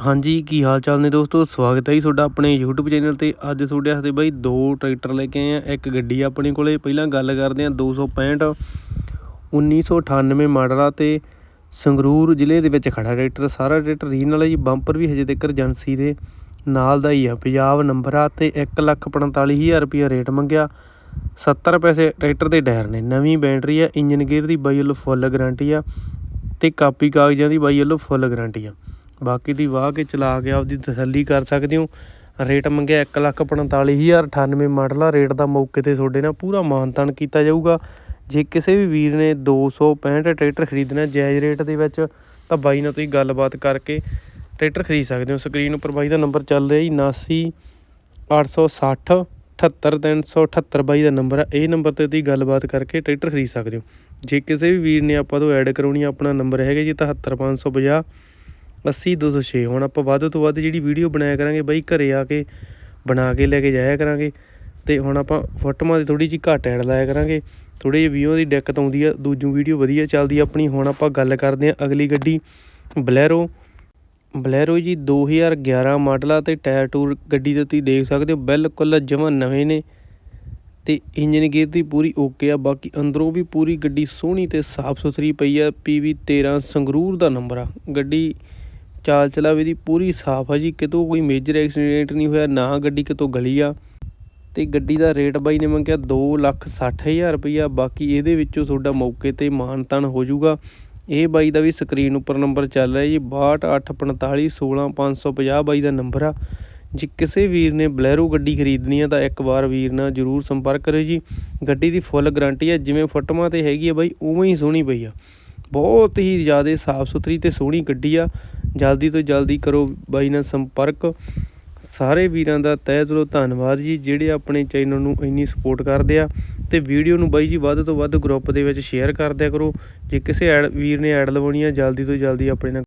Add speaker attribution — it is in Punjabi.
Speaker 1: ਹਾਂਜੀ, ਕੀ ਹਾਲ ਚਾਲ ਨੇ ਦੋਸਤੋ? ਸਵਾਗਤ ਹੈ ਜੀ ਤੁਹਾਡਾ ਆਪਣੇ YouTube ਚੈਨਲ ਤੇ। ਅੱਜ ਤੁਹਾਡੇ ਵਾਸਤੇ ਬਾਈ ਦੋ ਟਰੈਕਟਰ ਲੈ ਕੇ ਆਏ ਆ। ਇੱਕ ਗੱਡੀ ਆਪਣੇ ਕੋਲੇ। ਪਹਿਲਾਂ ਗੱਲ ਕਰਦੇ ਆ 265 1998 ਮਾਡਲ ਆ ਤੇ ਸੰਗਰੂਰ ਜ਼ਿਲ੍ਹੇ ਦੇ ਵਿੱਚ ਖੜਾ ਟਰੈਕਟਰ। ਸਾਰਾ ਟਰੈਕਟਰ ਰੀਨ ਵਾਲਾ ਜੀ, ਬੰਪਰ ਵੀ ਹਜੇ ਤੱਕ ਏਜੰਸੀ ਦੇ ਨਾਲ ਦਾ ਹੀ ਆ। ਪੰਜਾਬ ਨੰਬਰ ਆ ਤੇ 145000 ਰੁਪਿਆ ਰੇਟ ਮੰਗਿਆ। 70 ਪੈਸੇ ਟਰੈਕਟਰ ਦੇ ਟਾਇਰ ਨੇ। ਨਵੀਂ ਬੈਟਰੀ ਆ, ਇੰਜਨ ਗੇਅਰ ਦੀ ਬਾਈ ਵੱਲੋਂ ਫੁੱਲ ਗਾਰੰਟੀ ਆ ਤੇ ਕਾਪੀ ਕਾਗਜ਼ਾਂ ਦੀ ਬਾਈ ਵੱਲੋਂ ਫੁੱਲ ਗਾਰੰਟੀ ਆ। ਬਾਕੀ ਦੀ ਵਾਹ ਕੇ ਚਲਾ ਕੇ ਆਪਦੀ ਤਸੱਲੀ ਕਰ ਸਕਦੇ ਹੋ। ਰੇਟ ਮੰਗਿਆ 145098 ਮਾਡਲ ਆ। ਰੇਟ ਦਾ ਮੌਕੇ ਤੇ ਤੁਹਾਡੇ ਨਾਲ ਪੂਰਾ ਮਾਨਤਾਨ ਕੀਤਾ ਜਾਊਗਾ। ਜੇ ਕਿਸੇ ਵੀ ਵੀਰ ਨੇ 265 ਟਰੈਕਟਰ ਖਰੀਦਣਾ ਜਾਇਜ਼ ਰੇਟ ਦੇ ਵਿੱਚ ਤਾਂ ਬਾਈ ਨਾਲ ਤੁਸੀਂ ਗੱਲਬਾਤ ਕਰਕੇ ਟਰੈਕਟਰ ਖਰੀਦ ਸਕਦੇ ਹੋ। ਸਕਰੀਨ ਉੱਪਰ ਬਾਈ ਦਾ ਨੰਬਰ ਚੱਲ ਰਿਹਾ ਜੀ 79 860 78378 ਬਾਈ ਦਾ ਨੰਬਰ ਆ। ਇਹ ਨੰਬਰ ਤੇ ਤੁਸੀਂ ਗੱਲਬਾਤ ਕਰਕੇ ਟਰੈਕਟਰ ਖਰੀਦ ਸਕਦੇ ਹੋ। ਜੇ ਕਿਸੇ ਵੀ ਵੀਰ ਨੇ ਆਪਾਂ ਤੋਂ ਐਡ ਕਰਾਉਣੀ ਆ, ਆਪਣਾ ਨੰਬਰ ਹੈਗਾ ਜੀ 77550 80206 ਹੁਣ ਆਪਾਂ ਵੱਧ ਤੋਂ ਵੱਧ ਜਿਹੜੀ ਵੀਡੀਓ ਬਣਾਇਆ ਕਰਾਂਗੇ ਬਾਈ ਘਰੇ ਆ ਕੇ ਬਣਾ ਕੇ ਲੈ ਕੇ ਜਾਇਆ ਕਰਾਂਗੇ। ਤੇ ਹੁਣ ਆਪਾਂ ਫੋਟੋਆਂ ਦੀ ਥੋੜੀ ਜਿਹੀ ਘੱਟ ਐਡ ਲਾਇਆ ਕਰਾਂਗੇ। ਥੋੜੇ ਜਿਹੇ ਵੀਓ ਦੀ ਦਿੱਕਤ ਆਉਂਦੀ ਆ, ਦੂਜੂ ਵੀਡੀਓ ਵਧੀਆ ਚੱਲਦੀ ਆ ਆਪਣੀ। ਹੁਣ ਆਪਾਂ ਗੱਲ ਕਰਦੇ ਆ ਅਗਲੀ ਗੱਡੀ, ਬਲੈਰੋ। ਬਲੈਰੋ ਜੀ 2011 ਮਾਡਲ ਆ ਤੇ ਟਾਇਰ ਟੂਰ ਗੱਡੀ ਦੇ ਤੁਸੀਂ ਦੇਖ ਸਕਦੇ ਹੋ, ਬਿਲਕੁਲ ਜਮਾਂ ਨਵੇਂ ਨੇ। ਤੇ ਇੰਜਨ ਗੇਅਰ ਦੀ ਪੂਰੀ ਓਕੇ ਆ, ਬਾਕੀ ਅੰਦਰੋਂ ਵੀ ਪੂਰੀ ਗੱਡੀ ਸੋਹਣੀ ਤੇ ਸਾਫ਼ ਸੁਥਰੀ ਪਈ ਆ। PV 13 ਸੰਗਰੂਰ ਦਾ ਨੰਬਰ ਆ। ਗੱਡੀ ਚਾਲ ਚਲਾਵੇ ਦੀ ਪੂਰੀ ਸਾਫ਼ ਆ ਜੀ, ਕਿਤੋਂ ਕੋਈ ਮੇਜਰ ਐਕਸੀਡੈਂਟ ਨਹੀਂ ਹੋਇਆ, ਨਾ ਗੱਡੀ ਕਿਤੋਂ ਗਲੀ ਆ। ਤੇ ਗੱਡੀ ਦਾ ਰੇਟ ਬਾਈ ਨੇ ਮੰਗਿਆ 260000 ਰੁਪਈਆ, ਬਾਕੀ ਇਹਦੇ ਵਿੱਚੋਂ ਤੁਹਾਡਾ ਮੌਕੇ ਤੇ ਮਾਨਤਨ ਹੋ ਜਾਊਗਾ। ਇਹ ਬਾਈ ਦਾ ਵੀ ਸਕਰੀਨ ਉੱਪਰ ਨੰਬਰ ਚੱਲ ਰਿਹਾ ਜੀ 6284516550 ਬਾਈ ਦਾ ਨੰਬਰ ਆ। ਜੇ ਕਿਸੇ ਵੀਰ ਨੇ ਬਲੈਰੋ ਗੱਡੀ ਖਰੀਦਣੀ ਆ, ਤਾਂ ਇੱਕ ਵਾਰ ਵੀਰ ਨਾਲ ਜਰੂਰ ਸੰਪਰਕ ਕਰਿਓ ਜੀ। ਗੱਡੀ ਦੀ ਫੁੱਲ ਗਾਰੰਟੀ ਆ, ਜਿਵੇਂ ਫੋਟੋਆਂ ਤੇ ਹੈਗੀ ਆ ਬਾਈ, ਉਵੇਂ ਹੀ ਸੋਹਣੀ ਪਈ ਆ। ਬਹੁਤ ਹੀ ਜ਼ਿਆਦਾ ਸਾਫ਼ ਸੁਥਰੀ ਤੇ ਸੋਹਣੀ ਗੱਡੀ ਆ। ਜਲਦੀ ਤੋਂ ਜਲਦੀ ਕਰੋ ਬਾਈ ਨਾਲ ਸੰਪਰਕ। ਸਾਰੇ ਵੀਰਾਂ ਦਾ ਤਹਿ ਦਿਲੋਂ ਧੰਨਵਾਦ ਜੀ, ਜਿਹੜੇ ਆਪਣੇ ਚੈਨਲ ਨੂੰ ਇੰਨੀ ਸਪੋਰਟ ਕਰਦੇ ਆ ਤੇ ਵੀਡੀਓ ਨੂੰ ਬਾਈ ਜੀ ਵੱਧ ਤੋਂ ਵੱਧ ਗਰੁੱਪ ਦੇ ਵਿੱਚ ਸ਼ੇਅਰ ਕਰਦਿਆ ਕਰੋ। ਜੇ ਕਿਸੇ ਐਡ ਵੀਰ ਨੇ ਐਡ ਲਵਾਉਣੀ ਆ, ਜਲਦੀ ਤੋਂ ਜਲਦੀ ਆਪਣੇ ਨਾਲ